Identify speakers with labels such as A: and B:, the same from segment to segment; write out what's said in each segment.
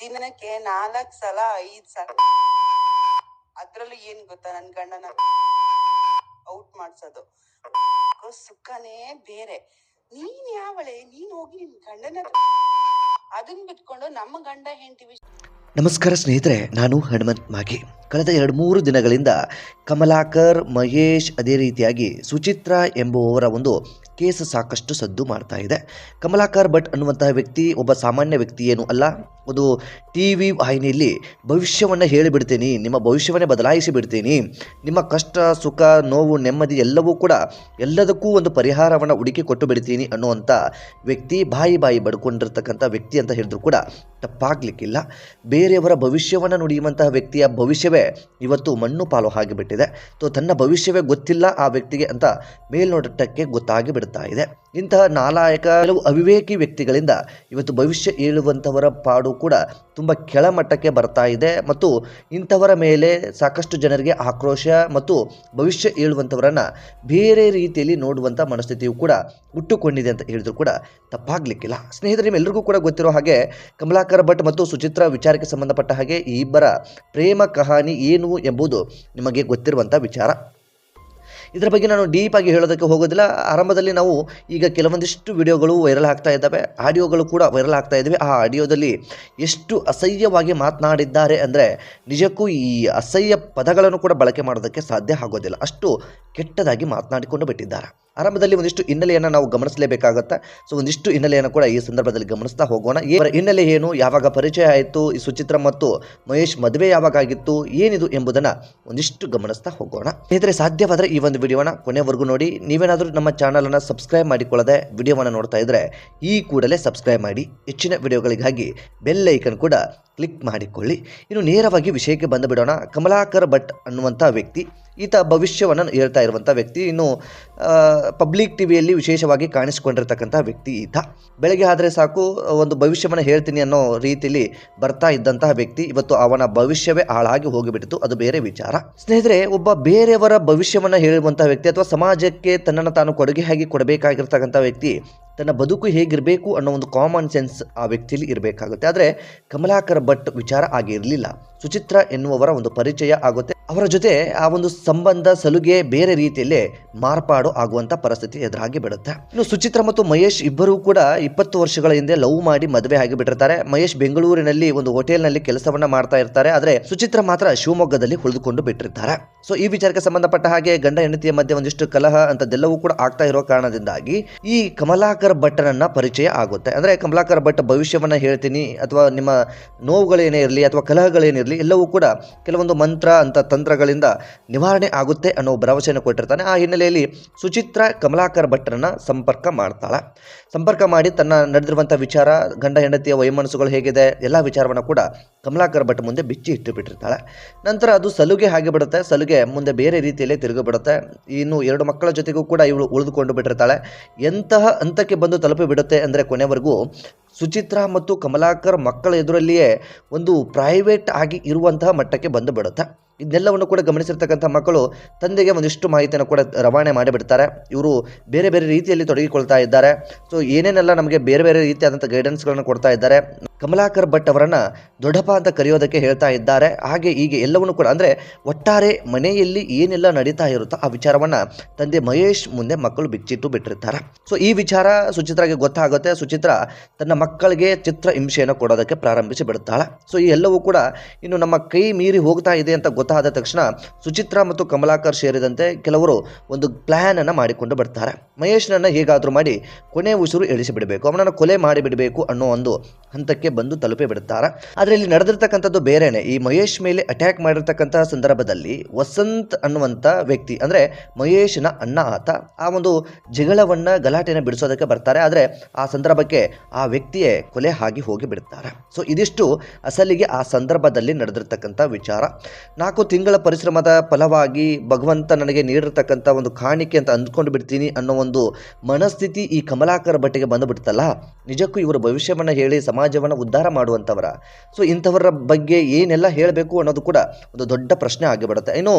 A: ದಿನಕ್ಕೆ ನಾಲ್ಕು ಸಲ, ಐದು ಸಲ. ಅದ್ರಲ್ಲೂ ಏನ್ ಗೊತ್ತಾ ನನ್ ಗಂಡನ ಔಟ್ ಮಾಡ್ಸೋದು? ಸುಖನೇ ಬೇರೆ. ನೀನ್ ಯಾವಳೆ? ನೀನ್ ಹೋಗಿ ನಿನ್ ಗಂಡನ ಅದನ್ನ ಬಿಟ್ಕೊಂಡು ನಮ್ಮ ಗಂಡ ಹೆಂಡತಿ
B: ನಮಸ್ಕಾರ ಸ್ನೇಹಿತರೆ, ನಾನು ಹನುಮಂತ್ ಮಾಗಿ. ಕಳೆದ ಎರಡು ಮೂರು ದಿನಗಳಿಂದ ಕಮಲಾಕರ್, ಮಹೇಶ್ ಅದೇ ರೀತಿಯಾಗಿ ಸುಚಿತ್ರಾ ಎಂಬುವವರ ಒಂದು ಕೇಸ್ ಸಾಕಷ್ಟು ಸದ್ದು ಮಾಡ್ತಾ ಇದೆ. ಕಮಲಾಕರ್ ಭಟ್ ಅನ್ನುವಂತಹ ವ್ಯಕ್ತಿ ಒಬ್ಬ ಸಾಮಾನ್ಯ ವ್ಯಕ್ತಿ ಏನು ಅಲ್ಲ. ಒಂದು ಟಿ ವಿ ವಾಹಿನಿಯಲ್ಲಿ ಭವಿಷ್ಯವನ್ನು ಹೇಳಿಬಿಡ್ತೀನಿ, ನಿಮ್ಮ ಭವಿಷ್ಯವನ್ನೇ ಬದಲಾಯಿಸಿ ಬಿಡ್ತೀನಿ ನಿಮ್ಮ ಕಷ್ಟ, ಸುಖ, ನೋವು, ನೆಮ್ಮದಿ ಎಲ್ಲವೂ ಕೂಡ ಎಲ್ಲದಕ್ಕೂ ಒಂದು ಪರಿಹಾರವನ್ನು ಹುಡುಕಿ ಕೊಟ್ಟು ಬಿಡ್ತೀನಿ ಅನ್ನುವಂಥ ವ್ಯಕ್ತಿ ಬಾಯಿ ಬಾಯಿ ಬಡ್ಕೊಂಡಿರ್ತಕ್ಕಂಥ ವ್ಯಕ್ತಿ ಅಂತ ಹೇಳಿದ್ರು ಕೂಡ ತಪ್ಪಾಗಲಿಕ್ಕಿಲ್ಲ. ಬೇರೆಯವರ ಭವಿಷ್ಯವನ್ನು ನುಡಿಯುವಂತಹ ವ್ಯಕ್ತಿಯ ಭವಿಷ್ಯವೇ ಇವತ್ತು ಮಣ್ಣು ಪಾಲು ಆಗಿಬಿಟ್ಟಿದೆ. ಸೊ ತನ್ನ ಭವಿಷ್ಯವೇ ಗೊತ್ತಿಲ್ಲ ಆ ವ್ಯಕ್ತಿಗೆ ಅಂತ ಮೇಲ್ನೋಟಕ್ಕೆ ಗೊತ್ತಾಗಿ ಬಿಡ್ತಾ ಇದೆ ಇಂತಹ ನಾಲಾಯಕ ಕೆಲವು ಅವಿವೇಕಿ ವ್ಯಕ್ತಿಗಳಿಂದ ಇವತ್ತು ಭವಿಷ್ಯ ಏಳುವಂಥವರ ಪಾಡು ಕೂಡ ತುಂಬ ಕೆಳಮಟ್ಟಕ್ಕೆ ಬರ್ತಾ ಇದೆ ಮತ್ತು ಇಂಥವರ ಮೇಲೆ ಸಾಕಷ್ಟು ಜನರಿಗೆ ಆಕ್ರೋಶ ಮತ್ತು ಭವಿಷ್ಯ ಏಳುವಂಥವರನ್ನು ಬೇರೆ ರೀತಿಯಲ್ಲಿ ನೋಡುವಂಥ ಮನಸ್ಥಿತಿಯು ಕೂಡ ಹುಟ್ಟುಕೊಂಡಿದೆ ಅಂತ ಹೇಳಿದ್ರು ಕೂಡ ತಪ್ಪಾಗಲಿಕ್ಕಿಲ್ಲ. ಸ್ನೇಹಿತರೆ ನಿಮ್ಮೆಲ್ಲರಿಗೂ ಕೂಡ ಗೊತ್ತಿರೋ ಹಾಗೆ ಕಮಲಾಕರ್ ಭಟ್ ಮತ್ತು ಸುಚಿತ್ರ ವಿಚಾರಕ್ಕೆ ಸಂಬಂಧಪಟ್ಟ ಹಾಗೆ ಈ ಇಬ್ಬರ ಪ್ರೇಮ ಕಹಾನಿ ಏನು ಎಂಬುದು ನಿಮಗೆ ಗೊತ್ತಿರುವಂಥ ವಿಚಾರ. ಇದರ ಬಗ್ಗೆ ನಾನು ಡೀಪ್ ಆಗಿ ಹೇಳೋದಕ್ಕೆ ಹೋಗೋದಿಲ್ಲ. ಆರಂಭದಲ್ಲಿ ನಾವು ಈಗ ಕೆಲವೊಂದಿಷ್ಟು ವಿಡಿಯೋಗಳು ವೈರಲ್ ಆಗ್ತಾ ಇದ್ದಾವೆ. ಆಡಿಯೋಗಳು ಕೂಡ ವೈರಲ್ ಆಗ್ತಾ ಇದ್ದಾವೆ. ಆ ಆಡಿಯೋದಲ್ಲಿ ಎಷ್ಟು ಅಸಹ್ಯವಾಗಿ ಮಾತನಾಡಿದ್ದಾರೆ ಅಂದರೆ ನಿಜಕ್ಕೂ ಈ ಅಸಹ್ಯ ಪದಗಳನ್ನು ಕೂಡ ಬಳಕೆ ಮಾಡೋದಕ್ಕೆ ಸಾಧ್ಯ ಆಗೋದಿಲ್ಲ. ಅಷ್ಟು ಕೆಟ್ಟದಾಗಿ ಮಾತನಾಡಿಕೊಂಡು ಬಿಟ್ಟಿದ್ದಾರೆ. ಆರಂಭದಲ್ಲಿ ಒಂದಿಷ್ಟು ಹಿನ್ನೆಲೆಯನ್ನು ನಾವು ಗಮನಿಸಲೇಬೇಕಾಗುತ್ತೆ? ಸೊ ಒಂದಿಷ್ಟು ಹಿನ್ನೆಲೆಯನ್ನು ಕೂಡ ಈ ಸಂದರ್ಭದಲ್ಲಿ ಗಮನಿಸ್ತಾ ಹೋಗೋಣ. ಇವರ ಹಿನ್ನೆಲೆ ಏನು? ಯಾವಾಗ ಪರಿಚಯ ಆಯಿತು? ಈ ಸುಚಿತ್ರ ಮತ್ತು ಮಹೇಶ್ ಮದುವೆ ಯಾವಾಗ ಆಗಿತ್ತು ಏನಿದು ಎಂಬುದನ್ನು ಒಂದಿಷ್ಟು ಗಮನಿಸ್ತಾ ಹೋಗೋಣ. ಸ್ನೇಹಿತರೆ, ಸಾಧ್ಯವಾದರೆ ಈ ಒಂದು ವಿಡಿಯೋನ ಕೊನೆವರೆಗೂ ನೋಡಿ. ನೀವೇನಾದರೂ ನಮ್ಮ ಚಾನಲನ್ನು ಸಬ್ಸ್ಕ್ರೈಬ್ ಮಾಡಿಕೊಳ್ಳದೆ ವಿಡಿಯೋವನ್ನು ನೋಡ್ತಾ ಇದ್ದರೆ ಈ ಕೂಡಲೇ ಸಬ್ಸ್ಕ್ರೈಬ್ ಮಾಡಿ. ಹೆಚ್ಚಿನ ವಿಡಿಯೋಗಳಿಗಾಗಿ ಬೆಲ್ ಐಕನ್ ಕೂಡ ಕ್ಲಿಕ್ ಮಾಡಿಕೊಳ್ಳಿ. ಇನ್ನು ನೇರವಾಗಿ ವಿಷಯಕ್ಕೆ ಬಂದು ಬಿಡೋಣ. ಕಮಲಾಕರ್ ಭಟ್ ಅನ್ನುವಂಥ ವ್ಯಕ್ತಿ ಈತ ಭವಿಷ್ಯವನ್ನು ಹೇಳ್ತಾ ಇರುವಂಥ ವ್ಯಕ್ತಿ. ಇನ್ನು ಪಬ್ಲಿಕ್ ಟಿವಿಯಲ್ಲಿ ವಿಶೇಷವಾಗಿ ಕಾಣಿಸಿಕೊಂಡಿರ್ತಕ್ಕಂಥ ವ್ಯಕ್ತಿ ಈತ. ಬೆಳಗ್ಗೆ ಆದರೆ ಸಾಕು, ಒಂದು ಭವಿಷ್ಯವನ್ನು ಹೇಳ್ತೀನಿ ಅನ್ನೋ ರೀತಿಯಲ್ಲಿ ಬರ್ತಾ ಇದ್ದಂತಹ ವ್ಯಕ್ತಿ. ಇವತ್ತು ಅವನ ಭವಿಷ್ಯವೇ ಹಾಳಾಗಿ ಹೋಗಿಬಿಟ್ಟಿತು. ಅದು ಬೇರೆ ವಿಚಾರ. ಸ್ನೇಹಿತರೆ, ಒಬ್ಬ ಬೇರೆಯವರ ಭವಿಷ್ಯವನ್ನು ಹೇಳುವಂತಹ ವ್ಯಕ್ತಿ ಅಥವಾ ಸಮಾಜಕ್ಕೆ ತನ್ನನ್ನು ತಾನು ಕೊಡುಗೆಯಾಗಿ ಕೊಡಬೇಕಾಗಿರ್ತಕ್ಕಂಥ ವ್ಯಕ್ತಿ, ತನ್ನ ಬದುಕು ಹೇಗಿರಬೇಕು ಅನ್ನೋ ಒಂದು ಕಾಮನ್ ಸೆನ್ಸ್ ಆ ವ್ಯಕ್ತಿಯಲ್ಲಿ ಇರಬೇಕಾಗುತ್ತೆ. ಆದರೆ, ಕಮಲಾಕರ್ ಭಟ್ ವಿಚಾರ ಆಗಿರಲಿಲ್ಲ. ಸುಚಿತ್ರ ಎನ್ನುವವರ ಒಂದು ಪರಿಚಯ ಆಗುತ್ತೆ. ಅವರ ಜೊತೆ ಆ ಒಂದು ಸಂಬಂಧ, ಸಲುಗೆ ಬೇರೆ ರೀತಿಯಲ್ಲಿ ಮಾರ್ಪಾಡು ಆಗುವಂಥ ಪರಿಸ್ಥಿತಿ ಎದುರಾಗಿ ಬಿಡುತ್ತೆ. ಇನ್ನು ಸುಚಿತ್ರ ಮತ್ತು ಮಹೇಶ್ ಇಬ್ಬರೂ ಕೂಡ ಇಪ್ಪತ್ತು ವರ್ಷಗಳ ಹಿಂದೆ ಲವ್ ಮಾಡಿ ಮದುವೆ ಆಗಿಬಿಟ್ಟಿರ್ತಾರೆ. ಮಹೇಶ್ ಬೆಂಗಳೂರಿನಲ್ಲಿ ಒಂದು ಹೋಟೆಲ್ನಲ್ಲಿ ಕೆಲಸವನ್ನ ಮಾಡ್ತಾ ಇರ್ತಾರೆ. ಆದರೆ ಸುಚಿತ್ರ ಮಾತ್ರ ಶಿವಮೊಗ್ಗದಲ್ಲಿ ಉಳಿದುಕೊಂಡು ಬಿಟ್ಟಿರ್ತಾರೆ. ಸೊ ಈ ವಿಚಾರಕ್ಕೆ ಸಂಬಂಧಪಟ್ಟ ಹಾಗೆ ಗಂಡ ಹೆಂಡತಿಯ ಮಧ್ಯೆ ಒಂದಿಷ್ಟು ಕಲಹ ಅಂತದೆಲ್ಲವೂ ಕೂಡ ಆಗ್ತಾ ಇರೋ ಕಾರಣದಿಂದಾಗಿ ಈ ಕಮಲಾಕರ್ ಭಟ್ಟನನ್ನ ಪರಿಚಯ ಆಗುತ್ತೆ. ಅಂದ್ರೆ ಕಮಲಾಕರ್ ಭಟ್ ಭವಿಷ್ಯವನ್ನ ಹೇಳ್ತೀನಿ, ಅಥವಾ ನಿಮ್ಮ ನೋವುಗಳೇನೇ ಇರಲಿ, ಅಥವಾ ಕಲಹಗಳೇನಿರಲಿ, ಎಲ್ಲವೂ ಕೂಡ ಕೆಲವೊಂದು ಮಂತ್ರ ಅಂತ ತಂತ್ರಗಳಿಂದ ನಿವಾರಣೆ ಆಗುತ್ತೆ ಅನ್ನೋ ಭರವಸೆಯನ್ನು ಕೊಟ್ಟಿರ್ತಾನೆ. ಆ ಹಿನ್ನೆಲೆಯಲ್ಲಿ ಸುಚಿತ್ರ ಕಮಲಾಕರ್ ಭಟ್ರನ್ನ ಸಂಪರ್ಕ ಮಾಡ್ತಾಳೆ. ಸಂಪರ್ಕ ಮಾಡಿ ತನ್ನ ನಡೆದಿರುವಂಥ ವಿಚಾರ, ಗಂಡ, ಹೆಂಡತಿಯ ವೈಮನಸ್ಸುಗಳು ಹೇಗಿದೆ, ಎಲ್ಲ ವಿಚಾರವನ್ನು ಕೂಡ ಕಮಲಾಕರ್ ಭಟ್ ಮುಂದೆ ಬಿಚ್ಚಿ ಇಟ್ಟು ಬಿಟ್ಟಿರ್ತಾಳೆ ನಂತರ ಅದು ಸಲುಗೆ ಹಾಗೆ ಬಿಡುತ್ತೆ. ಸಲುಗೆ ಮುಂದೆ ಬೇರೆ ರೀತಿಯಲ್ಲಿ ತಿರುಗಿ ಬಿಡುತ್ತೆ. ಇನ್ನು ಎರಡು ಮಕ್ಕಳ ಜೊತೆಗೂ ಕೂಡ ಇವಳು ಉಳಿದುಕೊಂಡು ಬಿಟ್ಟಿರ್ತಾಳೆ. ಎಂತಹ ಹಂತಕ್ಕೆ ಬಂದು ತಲುಪಿ ಬಿಡುತ್ತೆ ಅಂದರೆ ಕೊನೆವರೆಗೂ ಸುಚಿತ್ರ ಮತ್ತು ಕಮಲಾಕರ್ ಮಕ್ಕಳ ಎದುರಲ್ಲಿಯೇ ಒಂದು ಪ್ರೈವೇಟ್ ಆಗಿ ಇರುವಂತಹ ಮಟ್ಟಕ್ಕೆ ಬಂದು ಬಿಡುತ್ತೆ. ಇದನ್ನೆಲ್ಲವನ್ನು ಕೂಡ ಗಮನಿಸಿರ್ತಕ್ಕಂಥ ಮಕ್ಕಳು ತಂದೆಗೆ ಒಂದಿಷ್ಟು ಮಾಹಿತಿಯನ್ನು ಕೂಡ ರವಾನೆ ಮಾಡಿಬಿಡ್ತಾರೆ. ಇವರು ಬೇರೆ ಬೇರೆ ರೀತಿಯಲ್ಲಿ ತೊಡಗಿಕೊಳ್ತಾ ಇದ್ದಾರೆ. ಸೊ ಏನೇನೆಲ್ಲ ನಮಗೆ ಬೇರೆ ಬೇರೆ ರೀತಿಯಾದಂಥ ಗೈಡೆನ್ಸ್ಗಳನ್ನು ಕೊಡ್ತಾ ಇದ್ದಾರೆ ಕಮಲಾಕರ್ ಭಟ್ ಅವರನ್ನು ದೊಡ್ಡಪ್ಪ ಅಂತ ಕರೆಯೋದಕ್ಕೆ ಹೇಳ್ತಾ ಇದ್ದಾರೆ. ಹಾಗೆ ಹೀಗೆ ಎಲ್ಲವನ್ನು ಕೂಡ ಅಂದರೆ ಒಟ್ಟಾರೆ ಮನೆಯಲ್ಲಿ ಏನೆಲ್ಲ ನಡೀತಾ ಇರುತ್ತೋ ಆ ವಿಚಾರವನ್ನು ತಂದೆ ಮಹೇಶ್ ಮುಂದೆ ಮಕ್ಕಳು ಬಿಚ್ಚಿಟ್ಟು ಬಿಟ್ಟಿರ್ತಾರೆ. ಸೊ ಈ ವಿಚಾರ ಸುಚಿತ್ರಾಗೆ ಗೊತ್ತಾಗುತ್ತೆ. ಸುಚಿತ್ರ ತನ್ನ ಮಕ್ಕಳಿಗೆ ಚಿತ್ರ ಹಿಂಸೆಯನ್ನು ಕೊಡೋದಕ್ಕೆ ಪ್ರಾರಂಭಿಸಿ ಬಿಡುತ್ತಾಳೆ ಸೊ ಈ ಎಲ್ಲವೂ ಕೂಡ ಇನ್ನು ನಮ್ಮ ಕೈ ಮೀರಿ ಹೋಗ್ತಾ ಇದೆ ಅಂತ ಗೊತ್ತಾದ ತಕ್ಷಣ ಸುಚಿತ್ರ ಮತ್ತು ಕಮಲಾಕರ್ ಸೇರಿದಂತೆ ಕೆಲವರು ಒಂದು ಪ್ಲ್ಯಾನ್ ಅನ್ನು ಮಾಡಿಕೊಂಡು ಬಿಡ್ತಾರೆ. ಮಹೇಶ್ನನ್ನು ಹೇಗಾದರೂ ಮಾಡಿ ಕೊನೆ ಉಸಿರು ಇಳಿಸಿ ಬಿಡಬೇಕು ಅವನನ್ನು ಕೊಲೆ ಮಾಡಿಬಿಡಬೇಕು ಅನ್ನೋ ಒಂದು ಹಂತಕ್ಕೆ ಬಂದು ತಲುಪಿ ಬಿಡುತ್ತಾರೆ? ಆದ್ರೆ ಇಲ್ಲಿ ನಡೆದಿರ್ತಕ್ಕಂಥದ್ದು ಬೇರೆನೆ. ಈ ಮಹೇಶ್ ಮೇಲೆ ಅಟ್ಯಾಕ್ ಮಾಡಿರ್ತಕ್ಕಂತಹ ಸಂದರ್ಭದಲ್ಲಿ ವಸಂತ್ ಅನ್ನುವಂತ ವ್ಯಕ್ತಿ, ಅಂದರೆ ಮಹೇಶ್ನ ಅಣ್ಣ ಆತ, ಆ ಒಂದು ಜಗಳವನ್ನ ಗಲಾಟೆನ ಬಿಡಿಸೋದಕ್ಕೆ ಬರ್ತಾರೆ. ಆದ್ರೆ ಆ ಸಂದರ್ಭಕ್ಕೆ ಆ ವ್ಯಕ್ತಿಯೇ ಕೊಲೆ ಆಗಿ ಹೋಗಿ ಬಿಡುತ್ತಾರೆ? ಸೊ ಇದಿಷ್ಟು ಅಸಲಿಗೆ ಆ ಸಂದರ್ಭದಲ್ಲಿ ನಡೆದಿರ್ತಕ್ಕಂಥ ವಿಚಾರ. ನಾಲ್ಕು ತಿಂಗಳ ಪರಿಶ್ರಮದ ಫಲವಾಗಿ ಭಗವಂತ ನನಗೆ ನೀಡಿರ್ತಕ್ಕಂಥ ಒಂದು ಕಾಣಿಕೆ ಅಂತ ಅಂದ್ಕೊಂಡು ಬಿಡ್ತೀನಿ ಅನ್ನೋ ಒಂದು ಮನಸ್ಥಿತಿ ಈ ಕಮಲಾಕರ ಭಟ್ಟಿಗೆ ಬಂದುಬಿಡ್ತಲ್ಲ ನಿಜಕ್ಕೂ ಇವರು ಭವಿಷ್ಯವನ್ನು ಹೇಳಿ, ಸಮಾಜವನ್ನು ಉದ್ಧಾರ ಮಾಡುವಂಥವರ. ಸೊ ಇಂಥವರ ಬಗ್ಗೆ ಏನೆಲ್ಲ ಹೇಳಬೇಕು ಅನ್ನೋದು ಕೂಡ ಒಂದು ದೊಡ್ಡ ಪ್ರಶ್ನೆ ಆಗಿಬಿಡುತ್ತೆ. ಇನ್ನು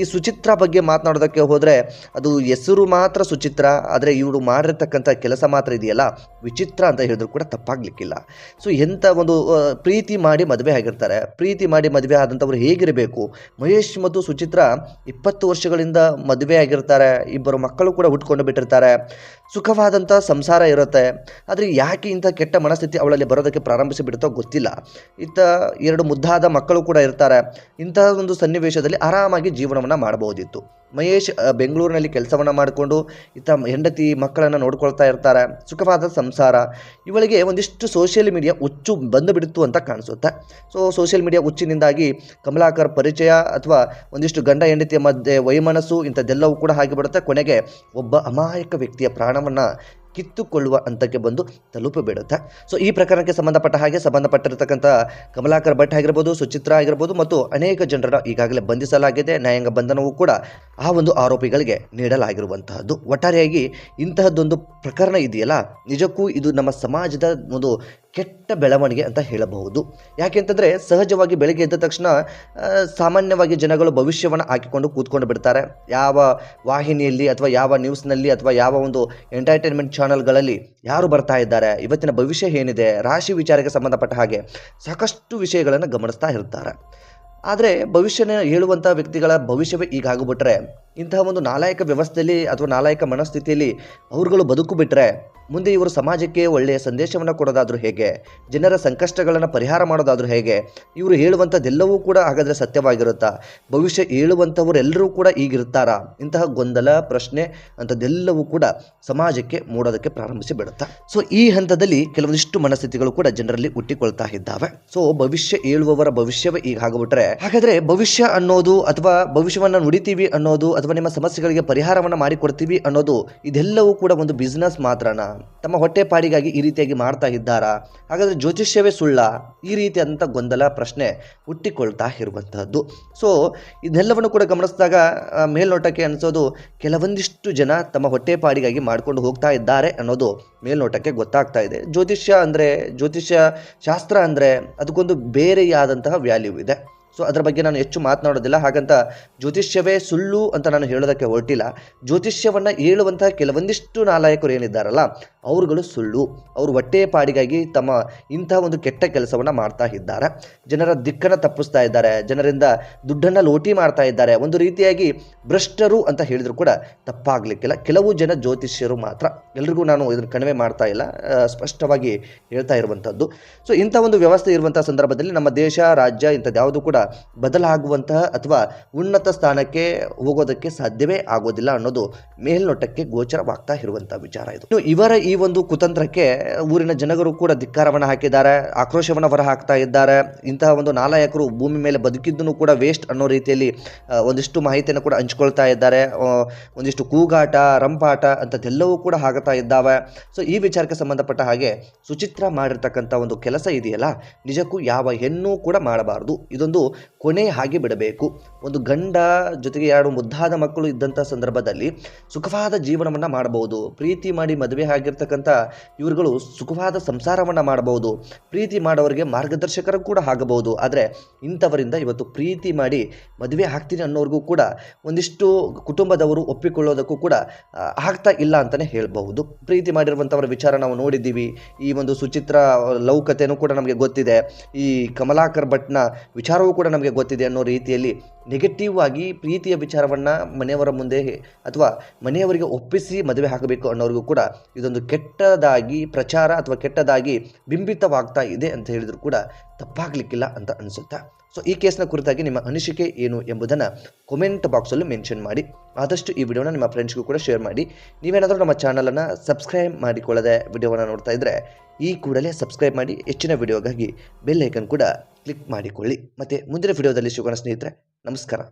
B: ಈ ಸುಚಿತ್ರ ಬಗ್ಗೆ ಮಾತನಾಡೋದಕ್ಕೆ ಹೋದರೆ ಅದು ಹೆಸರು ಮಾತ್ರ ಸುಚಿತ್ರ, ಆದರೆ ಇವರು ಮಾಡಿರ್ತಕ್ಕಂಥ ಕೆಲಸ ಮಾತ್ರ ಇದೆಯಲ್ಲ, ವಿಚಿತ್ರ ಅಂತ ಹೇಳಿದ್ರು ಕೂಡ ತಪ್ಪಾಗಲಿಕ್ಕಿಲ್ಲ. ಸೊ ಎಂಥ ಒಂದು ಪ್ರೀತಿ ಮಾಡಿ ಮದುವೆ ಆಗಿರ್ತಾರೆ. ಪ್ರೀತಿ ಮಾಡಿ ಮದುವೆ ಆದಂಥವ್ರು ಹೇಗಿರಬೇಕು? ಮಹೇಶ್ ಮತ್ತು ಸುಚಿತ್ರ ಇಪ್ಪತ್ತು ವರ್ಷಗಳಿಂದ ಮದುವೆ ಆಗಿರ್ತಾರೆ. ಇಬ್ಬರು ಮಕ್ಕಳು ಕೂಡ ಹುಟ್ಕೊಂಡು ಬಿಟ್ಟಿರ್ತಾರೆ. ಸುಖವಾದಂಥ ಸಂಸಾರ ಇರುತ್ತೆ. ಆದರೆ ಯಾಕೆ ಇಂಥ ಕೆಟ್ಟ ಮನಸ್ಥಿತಿ ಅವಳಲ್ಲಿ ಬರೋದಕ್ಕೆ ಪ್ರಾರಂಭಿಸಿ ಬಿಡುತ್ತೋ ಗೊತ್ತಿಲ್ಲ. ಇತ್ತ ಎರಡು ಮುದ್ದಾದ ಮಕ್ಕಳು ಕೂಡ ಇರ್ತಾರೆ. ಇಂತಹ ಒಂದು ಸನ್ನಿವೇಶದಲ್ಲಿ ಆರಾಮಾಗಿ ಜೀವನವನ್ನು ಮಾಡಬಹುದಿತ್ತು. ಮಹೇಶ್ ಬೆಂಗಳೂರಿನಲ್ಲಿ ಕೆಲಸವನ್ನು ಮಾಡಿಕೊಂಡು ಇತ್ತ ಹೆಂಡತಿ ಮಕ್ಕಳನ್ನು ನೋಡ್ಕೊಳ್ತಾ ಇರ್ತಾರೆ. ಸುಖವಾದ ಸಂಸಾರ. ಇವಳಿಗೆ ಒಂದಿಷ್ಟು ಸೋಷಿಯಲ್ ಮೀಡಿಯಾ ಹುಚ್ಚು ಬಂದು ಬಿಡುತ್ತು ಅಂತ ಕಾಣಿಸುತ್ತೆ. ಸೊ ಸೋಷಿಯಲ್ ಮೀಡಿಯಾ ಹುಚ್ಚಿನಿಂದಾಗಿ ಕಮಲಾಕರ್ ಪರಿಚಯ ಅಥವಾ ಒಂದಿಷ್ಟು ಗಂಡ ಹೆಂಡತಿಯ ಮಧ್ಯೆ ವೈಮನಸ್ಸು ಇಂಥದ್ದೆಲ್ಲವೂ ಕೂಡ ಆಗಿಬಿಡುತ್ತೆ. ಕೊನೆಗೆ ಒಬ್ಬ ಅಮಾಯಕ ವ್ಯಕ್ತಿಯ ಪ್ರಾಣವನ್ನು ಕಿತ್ತುಕೊಳ್ಳುವ ಹಂತಕ್ಕೆ ಬಂದು ತಲುಪಿಬಿಡುತ್ತೆ ಸೊ ಈ ಪ್ರಕರಣಕ್ಕೆ ಸಂಬಂಧಪಟ್ಟ ಹಾಗೆ ಸಂಬಂಧಪಟ್ಟಿರತಕ್ಕಂಥ ಕಮಲಾಕರ್ ಭಟ್ ಆಗಿರ್ಬೋದು, ಸುಚಿತ್ರ ಆಗಿರ್ಬೋದು ಮತ್ತು ಅನೇಕ ಜನರನ್ನು ಈಗಾಗಲೇ ಬಂಧಿಸಲಾಗಿದೆ. ನ್ಯಾಯಾಂಗ ಬಂಧನವೂ ಕೂಡ ಆ ಒಂದು ಆರೋಪಿಗಳಿಗೆ ನೀಡಲಾಗಿರುವಂತಹದ್ದು. ಒಟ್ಟಾರೆಯಾಗಿ ಇಂತಹದ್ದೊಂದು ಪ್ರಕರಣ ಇದೆಯಲ್ಲ, ನಿಜಕ್ಕೂ ಇದು ನಮ್ಮ ಸಮಾಜದ ಒಂದು ಕೆಟ್ಟ ಬೆಳವಣಿಗೆ ಅಂತ ಹೇಳಬಹುದು. ಯಾಕೆಂತಂದರೆ ಸಹಜವಾಗಿ ಬೆಳಗ್ಗೆ ಎದ್ದ ತಕ್ಷಣ ಸಾಮಾನ್ಯವಾಗಿ ಜನಗಳು ಭವಿಷ್ಯವನ್ನು ಹಾಕಿಕೊಂಡು ಕೂತ್ಕೊಂಡು ಬಿಡ್ತಾರೆ. ಯಾವ ವಾಹಿನಿಯಲ್ಲಿ ಅಥವಾ ಯಾವ ನ್ಯೂಸ್ನಲ್ಲಿ ಅಥವಾ ಯಾವ ಒಂದು ಎಂಟರ್ಟೈನ್ಮೆಂಟ್ ಚಾನಲ್ಗಳಲ್ಲಿ ಯಾರು ಬರ್ತಾ ಇದ್ದಾರೆ, ಇವತ್ತಿನ ಭವಿಷ್ಯ ಏನಿದೆ, ರಾಶಿ ವಿಚಾರಕ್ಕೆ ಸಂಬಂಧಪಟ್ಟ ಹಾಗೆ ಸಾಕಷ್ಟು ವಿಷಯಗಳನ್ನು ಗಮನಿಸ್ತಾ ಇರ್ತಾರೆ. ಆದರೆ ಭವಿಷ್ಯನ ಹೇಳುವಂಥ ವ್ಯಕ್ತಿಗಳ ಭವಿಷ್ಯವೇ ಈಗ ಆಗಿಬಿಟ್ರೆ ಇಂತಹ ಒಂದು ನಾಲಾಯಕ ವ್ಯವಸ್ಥೆಯಲ್ಲಿ ಅಥವಾ ನಾಲಾಯಕ ಮನಸ್ಥಿತಿಯಲ್ಲಿ ಅವ್ರುಗಳು ಬದುಕು ಬಿಟ್ಟರೆ ಮುಂದೆ ಇವರು ಸಮಾಜಕ್ಕೆ ಒಳ್ಳೆಯ ಸಂದೇಶವನ್ನು ಕೊಡೋದಾದರೂ ಹೇಗೆ, ಜನರ ಸಂಕಷ್ಟಗಳನ್ನು ಪರಿಹಾರ ಮಾಡೋದಾದರೂ ಹೇಗೆ, ಇವರು ಹೇಳುವಂಥದ್ದೆಲ್ಲವೂ ಕೂಡ ಹಾಗಾದರೆ ಸತ್ಯವಾಗಿರುತ್ತಾ? ಭವಿಷ್ಯ ಹೇಳುವಂಥವರೆಲ್ಲರೂ ಕೂಡ ಈಗಿರ್ತಾರಾ ಇಂತಹ ಗೊಂದಲ, ಪ್ರಶ್ನೆ ಅಂಥದ್ದೆಲ್ಲವೂ ಕೂಡ ಸಮಾಜಕ್ಕೆ ಮೂಡೋದಕ್ಕೆ ಪ್ರಾರಂಭಿಸಿ ಬಿಡುತ್ತಾ? ಸೊ ಈ ಹಂತದಲ್ಲಿ ಕೆಲವೊಂದಿಷ್ಟು ಮನಸ್ಥಿತಿಗಳು ಕೂಡ ಜನರಲ್ಲಿ ಹುಟ್ಟಿಕೊಳ್ತಾ ಇದ್ದಾವೆ. ಸೊ ಭವಿಷ್ಯ ಹೇಳುವವರ ಭವಿಷ್ಯವೇ ಈಗ ಆಗಿಬಿಟ್ರೆ ಹಾಗಾದರೆ ಭವಿಷ್ಯ ಅನ್ನೋದು ಅಥವಾ ಭವಿಷ್ಯವನ್ನು ನುಡಿತೀವಿ ಅನ್ನೋದು ಅಥವಾ ನಿಮ್ಮ ಸಮಸ್ಯೆಗಳಿಗೆ ಪರಿಹಾರವನ್ನು ಮಾಡಿಕೊಡ್ತೀವಿ ಅನ್ನೋದು ಇದೆಲ್ಲವೂ ಕೂಡ ಒಂದು ಬಿಸ್ನೆಸ್ ಮಾತ್ರನಾ? ತಮ್ಮ ಹೊಟ್ಟೆಪಾಡಿಗಾಗಿ ಈ ರೀತಿಯಾಗಿ ಮಾಡ್ತಾ ಇದ್ದಾರಾ? ಹಾಗಾದರೆ ಜ್ಯೋತಿಷ್ಯವೇ ಸುಳ್ಳ. ಈ ರೀತಿಯಾದಂಥ ಗೊಂದಲ, ಪ್ರಶ್ನೆ ಹುಟ್ಟಿಕೊಳ್ತಾ ಇರುವಂತಹದ್ದು. ಸೊ ಇದೆಲ್ಲವನ್ನು ಕೂಡ ಗಮನಿಸಿದಾಗ ಮೇಲ್ನೋಟಕ್ಕೆ ಅನಿಸೋದು ಕೆಲವೊಂದಿಷ್ಟು ಜನ ತಮ್ಮ ಹೊಟ್ಟೆಪಾಡಿಗಾಗಿ ಮಾಡ್ಕೊಂಡು ಹೋಗ್ತಾ ಇದ್ದಾರೆ ಅನ್ನೋದು ಮೇಲ್ನೋಟಕ್ಕೆ ಗೊತ್ತಾಗ್ತಾ ಇದೆ. ಜ್ಯೋತಿಷ್ಯ ಅಂದರೆ, ಜ್ಯೋತಿಷ್ಯ ಶಾಸ್ತ್ರ ಅಂದರೆ ಅದಕ್ಕೊಂದು ಬೇರೆಯಾದಂತಹ ವ್ಯಾಲ್ಯೂ ಇದೆ ಸೊ ಅದರ ಬಗ್ಗೆ ನಾನು ಹೆಚ್ಚು ಮಾತನಾಡೋದಿಲ್ಲ. ಹಾಗಂತ ಜ್ಯೋತಿಷ್ಯವೇ ಸುಳ್ಳು ಅಂತ ನಾನು ಹೇಳೋದಕ್ಕೆ ಹೊರಟಿಲ್ಲ. ಜ್ಯೋತಿಷ್ಯವನ್ನು ಹೇಳುವಂತಹ ಕೆಲವೊಂದಿಷ್ಟು ನಾಲಾಯಕರು ಏನಿದ್ದಾರಲ್ಲ, ಅವರುಗಳು ಸುಳ್ಳು. ಅವರು ಹೊಟ್ಟೆ ಪಾಡಿಗಾಗಿ ತಮ್ಮ ಇಂಥ ಒಂದು ಕೆಟ್ಟ ಕೆಲಸವನ್ನು ಮಾಡ್ತಾ ಇದ್ದಾರೆ. ಜನರ ದಿಕ್ಕನ್ನು ತಪ್ಪಿಸ್ತಾ ಇದ್ದಾರೆ. ಜನರಿಂದ ದುಡ್ಡನ್ನು ಲೋಟಿ ಮಾಡ್ತಾ ಇದ್ದಾರೆ. ಒಂದು ರೀತಿಯಾಗಿ ಭ್ರಷ್ಟರು ಅಂತ ಹೇಳಿದ್ರು ಕೂಡ ತಪ್ಪಾಗಲಿಕ್ಕಿಲ್ಲ. ಕೆಲವು ಜನ ಜ್ಯೋತಿಷ್ಯರು ಮಾತ್ರ. ಎಲ್ರಿಗೂ ನಾನು ಇದನ್ನು ಕಣಿವೆ ಮಾಡ್ತಾ ಇಲ್ಲ. ಸ್ಪಷ್ಟವಾಗಿ ಹೇಳ್ತಾ ಇರುವಂಥದ್ದು. ಸೊ ಇಂಥ ಒಂದು ವ್ಯವಸ್ಥೆ ಇರುವಂಥ ಸಂದರ್ಭದಲ್ಲಿ ನಮ್ಮ ದೇಶ, ರಾಜ್ಯ ಇಂಥದ್ದು ಯಾವುದು ಕೂಡ ಬದಲಾಗುವಂತಹ ಅಥವಾ ಉನ್ನತ ಸ್ಥಾನಕ್ಕೆ ಹೋಗೋದಕ್ಕೆ ಸಾಧ್ಯವೇ ಆಗೋದಿಲ್ಲ ಅನ್ನೋದು ಮೇಲ್ನೋಟಕ್ಕೆ ಗೋಚರವಾಗ್ತಾ ಇರುವಂತಹ ವಿಚಾರ ಇದು. ಇವರ ಈ ಒಂದು ಕುತಂತ್ರಕ್ಕೆ ಊರಿನ ಜನಗರು ಕೂಡ ಧಿಕ್ಕಾರವನ್ನು ಹಾಕಿದ್ದಾರೆ, ಆಕ್ರೋಶವನ್ನು ಹೊರ ಹಾಕ್ತಾ ಇದ್ದಾರೆ. ಇಂತಹ ಒಂದು ನಾಲಾಯಕರು ಭೂಮಿ ಮೇಲೆ ಬದುಕಿದ್ದನ್ನು ಕೂಡ ವೇಸ್ಟ್ ಅನ್ನೋ ರೀತಿಯಲ್ಲಿ ಒಂದಿಷ್ಟು ಮಾಹಿತಿಯನ್ನು ಕೂಡ ಹಂಚ್ಕೊಳ್ತಾ ಇದ್ದಾರೆ. ಒಂದಿಷ್ಟು ಕೂಗಾಟ, ರಂಪಾಟ ಅಂತದೆಲ್ಲವೂ ಕೂಡ ಆಗ್ತಾ ಇದ್ದಾವೆ. ಸೊ ಈ ವಿಚಾರಕ್ಕೆ ಸಂಬಂಧಪಟ್ಟ ಹಾಗೆ ಸುಚಿತ್ರ ಮಾಡಿರ್ತಕ್ಕಂಥ ಒಂದು ಕೆಲಸ ಇದೆಯಲ್ಲ? ನಿಜಕ್ಕೂ ಯಾವ ಹೆಣ್ಣು ಕೂಡ ಮಾಡಬಾರದು. ಇದೊಂದು ಕೊನೆ ಹಾಗೆ ಬಿಡಬೇಕು. ಒಂದು ಗಂಡ ಜೊತೆಗೆ ಎರಡು ಮುದ್ದಾದ ಮಕ್ಕಳು ಇದ್ದಂಥ ಸಂದರ್ಭದಲ್ಲಿ ಸುಖವಾದ ಜೀವನವನ್ನು ಮಾಡಬಹುದು. ಪ್ರೀತಿ ಮಾಡಿ ಮದುವೆ ಆಗಿರ್ತಕ್ಕಂಥ ಇವರುಗಳು ಸುಖವಾದ ಸಂಸಾರವನ್ನು ಮಾಡಬಹುದು. ಪ್ರೀತಿ ಮಾಡೋರಿಗೆ ಮಾರ್ಗದರ್ಶಕರು ಕೂಡ ಆಗಬಹುದು. ಆದರೆ ಇಂಥವರಿಂದ ಇವತ್ತು ಪ್ರೀತಿ ಮಾಡಿ ಮದುವೆ ಆಗ್ತೀನಿ ಅನ್ನೋರಿಗೂ ಕೂಡ ಒಂದಿಷ್ಟು ಕುಟುಂಬದವರು ಒಪ್ಪಿಕೊಳ್ಳೋದಕ್ಕೂ ಕೂಡ ಆಗ್ತಾ ಇಲ್ಲ ಅಂತಲೇ ಹೇಳಬಹುದು. ಪ್ರೀತಿ ಮಾಡಿರುವಂಥವರ ವಿಚಾರ ನಾವು ನೋಡಿದ್ದೀವಿ. ಈ ಒಂದು ಸುಚಿತ್ರ ಲವ್ ಕೂಡ ನಮಗೆ ಗೊತ್ತಿದೆ. ಈ ಕಮಲಾಕರ್ ಭಟ್ನ ವಿಚಾರವೂ ಕೂಡ ನಮಗೆ ಗೊತ್ತಿದೆ ಅನ್ನೋ ರೀತಿಯಲ್ಲಿ ನೆಗೆಟಿವ್ ಆಗಿ ಪ್ರೀತಿಯ ವಿಚಾರವನ್ನು ಮನೆಯವರ ಮುಂದೆ ಅಥವಾ ಮನೆಯವರಿಗೆ ಒಪ್ಪಿಸಿ ಮದುವೆ ಹಾಕಬೇಕು ಅನ್ನೋರಿಗೂ ಕೂಡ ಇದೊಂದು ಕೆಟ್ಟದಾಗಿ ಪ್ರಚಾರ ಅಥವಾ ಕೆಟ್ಟದಾಗಿ ಬಿಂಬಿತವಾಗ್ತಾ ಇದೆ ಅಂತ ಹೇಳಿದ್ರು ಕೂಡ ತಪ್ಪಾಗಲಿಕ್ಕಿಲ್ಲ ಅಂತ ಅನಿಸುತ್ತೆ. ಸೊ ಈ ಕೇಸ್ನ ಕುರಿತಾಗಿ ನಿಮ್ಮ ಅನಿಸಿಕೆ ಏನು ಎಂಬುದನ್ನು ಕೊಮೆಂಟ್ ಬಾಕ್ಸಲ್ಲಿ ಮೆನ್ಷನ್ ಮಾಡಿ. ಆದಷ್ಟು ಈ ವಿಡಿಯೋನ ನಿಮ್ಮ ಫ್ರೆಂಡ್ಸ್ಗೂ ಕೂಡ ಶೇರ್ ಮಾಡಿ. ನೀವೇನಾದರೂ ನಮ್ಮ ಚಾನಲನ್ನು ಸಬ್ಸ್ಕ್ರೈಬ್ ಮಾಡಿಕೊಳ್ಳದೆ ವಿಡಿಯೋವನ್ನು ನೋಡ್ತಾ ಇದ್ದರೆ ಈ ಕೂಡಲೇ ಸಬ್ಸ್ಕ್ರೈಬ್ ಮಾಡಿ. ಹೆಚ್ಚಿನ ವಿಡಿಯೋಗಾಗಿ ಬೆಲ್ ಐಕನ್ ಕೂಡ ಕ್ಲಿಕ್ ಮಾಡಿಕೊಳ್ಳಿ. ಮತ್ತು ಮುಂದಿನ ವಿಡಿಯೋದಲ್ಲಿ ಸಿಗೋಣ ಸ್ನೇಹಿತರೆ. ನಮಸ್ಕಾರ.